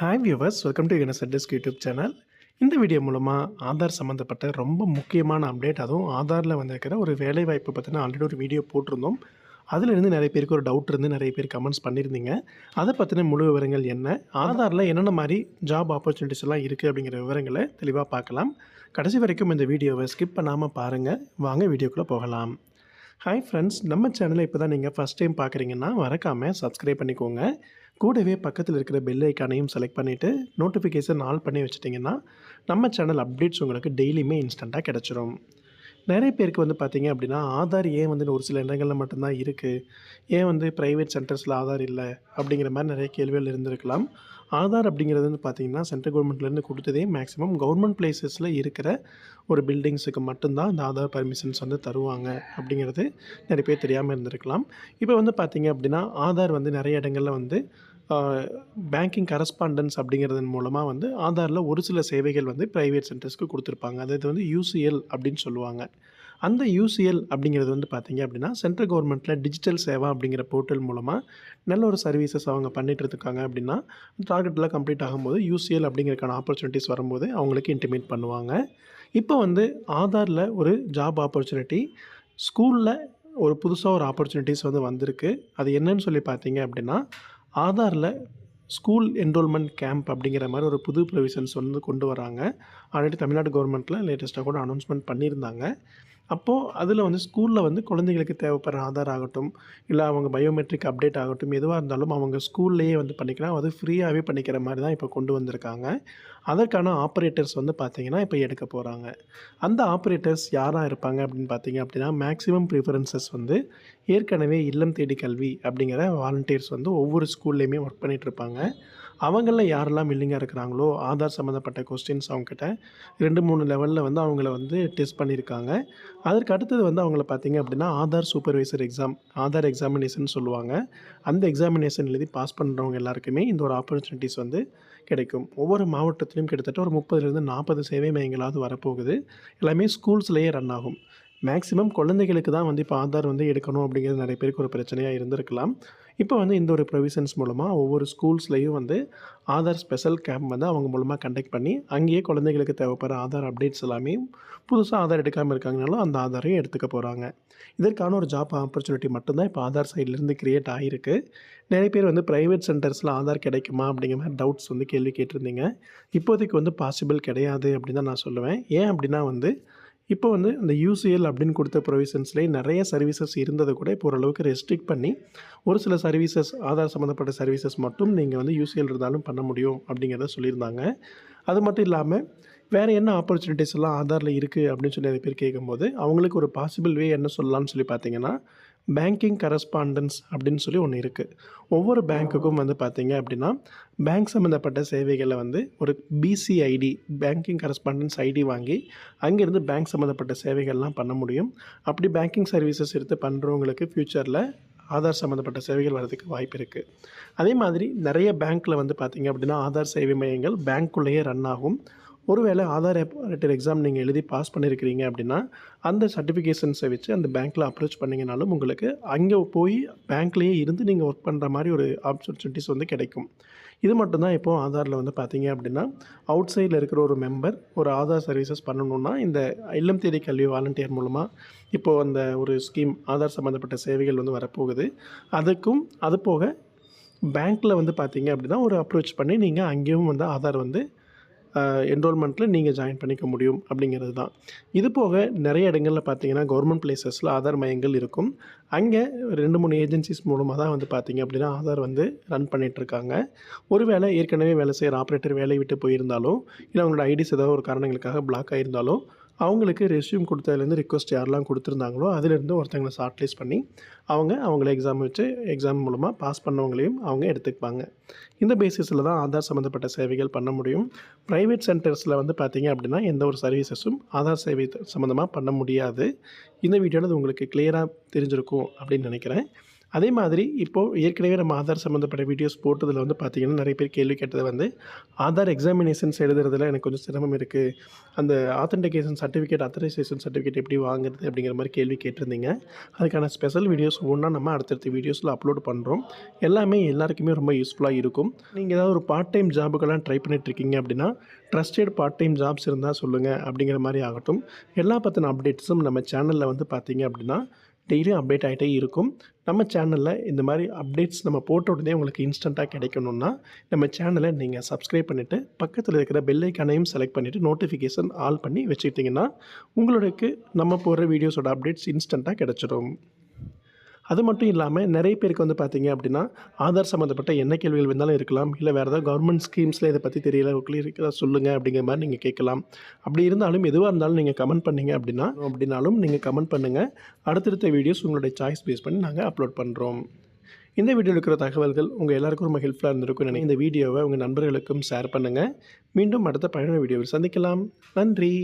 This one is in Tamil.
ஹாய் வியூவர்ஸ் வெல்கம் டு யூனிசெட்டிஸ்க் யூடியூப் சேனல் இந்த வீடியோ மூலமாக ஆதார் சம்மந்தப்பட்ட ரொம்ப முக்கியமான அப்டேட் அதுவும் ஆதாரில் வந்திருக்கிற ஒரு வேலைவாய்ப்பு பற்றின ஆல்ரெடி ஒரு வீடியோ போட்டிருந்தோம். அதிலிருந்து நிறைய பேருக்கு ஒரு டவுட் இருந்து நிறைய பேர் கமெண்ட்ஸ் பண்ணியிருந்தீங்க. அதை பற்றின முழு விவரங்கள் என்ன? ஆதாரில் என்னென்ன மாதிரி ஜாப் ஆப்பர்ச்சுனிட்டிஸ் எல்லாம் இருக்குது அப்படிங்கிற விவரங்களை தெளிவாக பார்க்கலாம். கடைசி வரைக்கும் இந்த வீடியோவை ஸ்கிப் பண்ணாமல் பாருங்கள் வாங்க வீடியோக்குள்ளே போகலாம். ஹாய் ஃப்ரெண்ட்ஸ் நம்ம சேனலை இப்போ தான் நீங்கள் ஃபஸ்ட் டைம் பார்க்குறீங்கன்னா மறக்காமல் சப்ஸ்கிரைப் பண்ணிக்கோங்க. கூடவே பக்கத்தில் இருக்கிற பெல் ஐக்கானையும் செலக்ட் பண்ணிவிட்டு நோட்டிஃபிகேஷன் ஆல் பண்ணி வச்சிட்டிங்கன்னா நம்ம சேனல் அப்டேட்ஸ் உங்களுக்கு டெய்லியுமே இன்ஸ்டண்ட்டாக கிடச்சிரும். நிறைய பேருக்கு வந்து பார்த்திங்க அப்படின்னா ஆதார் ஏன் வந்து ஒரு சில இடங்களில் மட்டும்தான் இருக்குது ஏன் வந்து ப்ரைவேட் சென்டர்ஸில் ஆதார் இல்லை? அப்படிங்கிற மாதிரி நிறைய கேள்விகள் இருந்திருக்கலாம். ஆதார் அப்படிங்கிறது வந்து பார்த்தீங்கன்னா சென்ட்ரல் கவர்மெண்ட்லேருந்து கொடுத்ததே மேக்ஸிமம் கவர்மெண்ட் பிளேசஸில் இருக்கிற ஒரு பில்டிங்ஸுக்கு மட்டும்தான் அந்த ஆதார் பர்மிஷன்ஸ் வந்து தருவாங்க அப்படிங்கிறது நிறைய பேர் தெரியாமல் இருந்திருக்கலாம். இப்போ வந்து பார்த்தீங்க அப்படின்னா ஆதார் வந்து நிறைய இடங்களில் வந்து பேங்கிங் கரஸ்பாண்டன்ஸ் அப்படிங்கிறதன் மூலமாக வந்து ஆதாரில் ஒரு சில சேவைகள் வந்து ப்ரைவேட் சென்டர்ஸ்க்கு கொடுத்துருப்பாங்க. அதாவது வந்து யூசிஎல் அப்படின்னு சொல்லுவாங்க. அந்த யூசிஎல் அப்படிங்கிறது வந்து பார்த்தீங்க அப்படின்னா சென்ட்ரல் கவர்மெண்ட்டில் டிஜிட்டல் சேவா அப்படிங்கிற போர்ட்டல் மூலமாக நல்ல ஒரு சர்வீசஸ் அவங்க பண்ணிகிட்டு இருக்காங்க அப்படின்னா டார்கெட்லாம் கம்ப்ளீட் ஆகும்போது யூசிஎல் அப்படிங்கிறதுக்கான ஆப்பர்ச்சுனிட்டிஸ் வரும்போது அவங்களுக்கு இன்டிமேட் பண்ணுவாங்க. இப்போ வந்து ஆதாரில் ஒரு ஜாப் ஆப்பர்ச்சுனிட்டி ஸ்கூலில் ஒரு புதுசாக ஒரு ஆப்பர்ச்சுனிட்டிஸ் வந்து வந்திருக்கு. அது என்னன்னு சொல்லி பார்த்தீங்க அப்படின்னா ஆதாரில் ஸ்கூல் என்ரோல்மெண்ட் கேம்ப் அப்படிங்கிற மாதிரி ஒரு புது ப்ரொவிஷன்ஸ் வந்து கொண்டு வராங்க. ஆல்ரெடி தமிழ்நாடு கவர்மெண்ட்டில் லேட்டஸ்ட்டாக கூட அனௌன்ஸ்மெண்ட் பண்ணியிருந்தாங்க. அப்போது அதில் வந்து ஸ்கூலில் வந்து குழந்தைங்களுக்கு தேவைப்படுற ஆதார் ஆகட்டும் இல்லை அவங்க பயோமெட்ரிக் அப்டேட் ஆகட்டும் எதுவாக இருந்தாலும் அவங்க ஸ்கூல்லேயே வந்து பண்ணிக்கலாம். அது ஃப்ரீயாகவே பண்ணிக்கிற மாதிரி தான் இப்போ கொண்டு வந்திருக்காங்க. அதற்கான ஆப்ரேட்டர்ஸ் வந்து பார்த்திங்கன்னா இப்போ எடுக்க போகிறாங்க அந்த ஆப்ரேட்டர்ஸ் யாராக இருப்பாங்க அப்படின்னு பார்த்தீங்க அப்படின்னா மேக்ஸிமம் ப்ரிஃபரன்சஸ் வந்து ஏற்கனவே இல்லம் தேடி கல்வி அப்படிங்கிற வாலண்டியர்ஸ் வந்து ஒவ்வொரு ஸ்கூல்லையுமே ஒர்க் பண்ணிகிட்ருப்பாங்க அவங்களில் யாரெல்லாம் வில்லிங்காக இருக்கிறாங்களோ ஆதார் சம்மந்தப்பட்ட கொஸ்டின்ஸ் அவங்கக்கிட்ட ரெண்டு மூணு லெவலில் வந்து அவங்கள வந்து டெஸ்ட் பண்ணியிருக்காங்க. அதற்கு அடுத்தது வந்து அவங்கள பார்த்தீங்க அப்படின்னா Aadhaar supervisor exam Aadhaar examination சொல்லுவாங்க. அந்த எக்ஸாமினேஷன் எழுதி பாஸ் பண்ணுறவங்க எல்லாருக்குமே இந்த ஒரு ஆப்பர்ச்சுனிட்டிஸ் வந்து கிடைக்கும். ஒவ்வொரு மாவட்டத்திலும் கிட்டத்தட்ட ஒரு முப்பதுலேருந்து நாற்பது சேவை மையங்களாவது வரப்போகுது. எல்லாமே ஸ்கூல்ஸ்லேயே ரன் ஆகும். மேக்ஸிமம் குழந்தைகளுக்கு தான் வந்து இப்போ ஆதார் வந்து எடுக்கணும் அப்படிங்கிறது நிறைய பேருக்கு ஒரு பிரச்சனையாக இருந்திருக்கலாம். இப்போ வந்து இந்த ஒரு ப்ரொவிஷன்ஸ் மூலமாக ஒவ்வொரு ஸ்கூல்ஸ்லேயும் வந்து ஆதார் ஸ்பெஷல் கேம்ப் வந்து அவங்க மூலமாக கண்டக்ட் பண்ணி அங்கேயே குழந்தைகளுக்கு தேவைப்படுற ஆதார் அப்டேட்ஸ் எல்லாமே புதுசாக ஆதார் எடுக்காமல் இருக்காங்கனாலும் அந்த ஆதாரையும் எடுத்துக்க போகிறாங்க இதற்கான ஒரு ஜாப் ஆப்பர்ச்சுனிட்டி மட்டும்தான் இப்போ ஆதார் சைட்லேருந்து க்ரியேட் ஆகிருக்கு நிறைய பேர் வந்து ப்ரைவேட் சென்டர்ஸில் ஆதார் கிடைக்குமா அப்படிங்கிற மாதிரி டவுட்ஸ் வந்து கேள்வி கேட்டிருந்தீங்க. இப்போதைக்கு வந்து பாசிபிள் கிடையாது அப்படின்னு தான் நான் சொல்லுவேன். ஏன் அப்படின்னா வந்து இப்போ வந்து இந்த யூசிஎல் அப்படின்னு கொடுத்த ப்ரொவிஷன்ஸ்லேயே நிறைய சர்வீசஸ் இருந்ததை கூட இப்போ ஓரளவுக்கு ரெஸ்ட்ரிக்ட் பண்ணி ஒரு சில சர்வீசஸ் ஆதார் சம்மந்தப்பட்ட சர்வீசஸ் மட்டும் நீங்கள் வந்து யூசிஎல் இருந்தாலும் பண்ண முடியும் அப்படிங்கிறத சொல்லியிருந்தாங்க. அது மட்டும் இல்லாமல் வேறு என்ன ஆப்பர்ச்சுனிட்டிஸ் எல்லாம் ஆதாரில் இருக்குது அப்படின்னு சொல்லி நிறைய பேர் கேட்கும்போது அவங்களுக்கு ஒரு பாசிபிள் வே என்ன சொல்லலாம்னு சொல்லி பார்த்தீங்கன்னா பேங்கிங் கரஸ்பாண்டன்ஸ் அப்படின்னு சொல்லி ஒன்று இருக்குது ஒவ்வொரு பேங்க்குக்கும் வந்து பார்த்திங்க அப்படின்னா பேங்க் சம்மந்தப்பட்ட சேவைகளை வந்து ஒரு பிசிஐடி பேங்கிங் கரஸ்பாண்டன்ஸ் ஐடி வாங்கி அங்கேருந்து பேங்க் சம்மந்தப்பட்ட சேவைகள்லாம் பண்ண முடியும். அப்படி பேங்கிங் சர்வீசஸ் எடுத்து பண்ணுறவங்களுக்கு ஃப்யூச்சரில் ஆதார் சம்மந்தப்பட்ட சேவைகள் வரதுக்கு வாய்ப்பு இருக்குது அதே மாதிரி நிறைய பேங்க்கில் வந்து பார்த்திங்க அப்படின்னா ஆதார் சேவை மையங்கள் பேங்க்குள்ளேயே ரன் ஆகும். ஒருவேளை ஆதார் ஆப்ரேட்டர் எக்ஸாம் நீங்கள் எழுதி பாஸ் பண்ணியிருக்கிறீங்க அப்படின்னா அந்த சர்டிஃபிகேஷன்ஸை வச்சு அந்த பேங்க்கில் அப்ரோச் பண்ணிங்கனாலும் உங்களுக்கு அங்கே போய் பேங்க்லேயே இருந்து நீங்கள் ஒர்க் பண்ணுற மாதிரி ஒரு ஆப்பர்ச்சுனிட்டிஸ் வந்து கிடைக்கும். இது மட்டும்தான் இப்போது ஆதாரில் வந்து பார்த்தீங்க அப்படின்னா அவுட் சைடில் இருக்கிற ஒரு மெம்பர் ஒரு ஆதார் சர்வீசஸ் பண்ணணுன்னா இந்த இல்லம் தேடி கல்வி வாலண்டியர் மூலமாக இப்போது அந்த ஒரு ஸ்கீம் ஆதார் சம்மந்தப்பட்ட சேவைகள் வந்து வரப்போகுது. அதுக்கும் அது போக பேங்க்கில் வந்து பார்த்தீங்க அப்படின்னா ஒரு அப்ரோச் பண்ணி நீங்கள் அங்கேயும் வந்து ஆதார் வந்து என்ரோல்மெண்ட்டில் நீங்கள் ஜாயின் பண்ணிக்க முடியும் அப்படிங்கிறது தான். இது போக நிறைய இடங்களில் பார்த்தீங்கன்னா கவர்மெண்ட் பிளேசஸில் ஆதார் மையங்கள் இருக்கும். அங்கே ரெண்டு மூணு ஏஜென்சிஸ் மூலமாக தான் வந்து பார்த்தீங்க அப்படின்னா ஆதார் வந்து ரன் பண்ணிகிட்ருக்காங்க ஒருவேளை ஏற்கனவே வேலை செய்கிற ஆப்ரேட்டர் வேலையை விட்டு போயிருந்தாலும் இல்லை அவங்களோட ஐடிஸ் ஏதாவது ஒரு காரணங்களுக்காக பிளாக் ஆகியிருந்தாலும் அவங்களுக்கு ரெஸ்யூம் கொடுத்ததுலேருந்து ரிக்வஸ்ட் யாரெல்லாம் கொடுத்துருந்தாங்களோ அதிலிருந்து ஒருத்தங்களை ஷார்ட் லிஸ்ட் பண்ணி அவங்க அவங்கள எக்ஸாம் வச்சு எக்ஸாம் மூலமாக பாஸ் பண்ணவங்களையும் அவங்க எடுத்துக்குவாங்க. இந்த பேசிஸில் தான் ஆதார் சம்மந்தப்பட்ட சேவைகள் பண்ண முடியும். ப்ரைவேட் சென்டர்ஸில் வந்து பார்த்திங்க அப்படின்னா எந்த ஒரு சர்வீசஸும் ஆதார் சேவை சம்மந்தமாக பண்ண முடியாது. இந்த வீடியோவில் அது உங்களுக்கு கிளியராக தெரிஞ்சிருக்கும் அப்படின்னு நினைக்கிறேன். அதே மாதிரி இப்போது ஏற்கனவே நம்ம ஆதார் சம்மந்தப்பட்ட வீடியோஸ் போட்டதில் வந்து பார்த்திங்கன்னா நிறைய பேர் கேள்வி கேட்டது வந்து ஆதார் எக்ஸாமினேஷன்ஸ் எழுதுறதுல எனக்கு கொஞ்சம் சிரமம் இருக்குது அந்த ஆத்தென்டிகேஷன் சர்டிஃபிகேட் அத்தரைசேஷன் சர்டிஃபிகேட் எப்படி வாங்குறது? அப்படிங்கிற மாதிரி கேள்வி கேட்டிருந்தீங்க. அதுக்கான ஸ்பெஷல் வீடியோஸ் ஒன்றா நம்ம அடுத்தடுத்த வீடியோஸில் அப்லோட் பண்ணுறோம் எல்லாமே எல்லாருக்குமே ரொம்ப யூஸ்ஃபுல்லாக இருக்கும். நீங்கள் ஏதாவது ஒரு பார்ட் டைம் ஜாபுக்கெல்லாம் ட்ரை பண்ணிட்டு இருக்கீங்க அப்படின்னா ட்ரஸ்டட் பார்ட் டைம் ஜாப்ஸ் இருந்தால் சொல்லுங்கள் அப்படிங்கிற மாதிரி ஆகட்டும். எல்லா பற்றின அப்டேட்ஸும் நம்ம சேனலில் வந்து பார்த்தீங்க அப்படின்னா டெய்லியும் அப்டேட் ஆகிட்டே இருக்கும். நம்ம சேனலில் இந்த மாதிரி அப்டேட்ஸ் நம்ம போட்ட உடனே உங்களுக்கு இன்ஸ்டண்ட்டாக கிடைக்கணும்னா நம்ம சேனலை நீங்கள் சப்ஸ்கிரைப் பண்ணிவிட்டு பக்கத்தில் இருக்கிற பெல்லைக்கானையும் செலக்ட் பண்ணிவிட்டு நோட்டிஃபிகேஷன் ஆல் பண்ணி வச்சுக்கிட்டிங்கன்னா உங்களுக்கு நம்ம போடுற வீடியோஸோட அப்டேட்ஸ் இன்ஸ்டண்ட்டாக கிடச்சிடும். அது மட்டும் இல்லாமல் நிறைய பேருக்கு வந்து பார்த்தீங்க அப்படின்னா ஆதார் சம்மந்தப்பட்ட என்ன கேள்விகள் இருந்தாலும் இருக்கலாம். இல்லை வேறு ஏதாவது கவர்மெண்ட் ஸ்கீம்ஸில் இதை பற்றி தெரியல இருக்கிற சொல்லுங்கள் அப்படிங்கிற மாதிரி நீங்கள் கேட்கலாம். அப்படி இருந்தாலும் எதுவாக இருந்தாலும் நீங்கள் கமெண்ட் பண்ணீங்க அப்படின்னா அப்படின்னாலும் நீங்கள் கமெண்ட் பண்ணுங்கள் அடுத்தடுத்த வீடியோஸ் உங்களுடைய சாய்ஸ் பேஸ் பண்ணி நாங்கள் அப்லோட் பண்ணுறோம் இந்த வீடியோவில் இருக்கிற தகவல்கள் உங்கள் எல்லாருக்கும் ரொம்ப ஹெல்ப்ஃபுல்லாக இருந்திருக்கும் நினைக்கிறேன். இந்த வீடியோவை உங்கள் நண்பர்களுக்கும் ஷேர் பண்ணுங்கள் மீண்டும் அடுத்த பயண வீடியோவில் சந்திக்கலாம். நன்றி.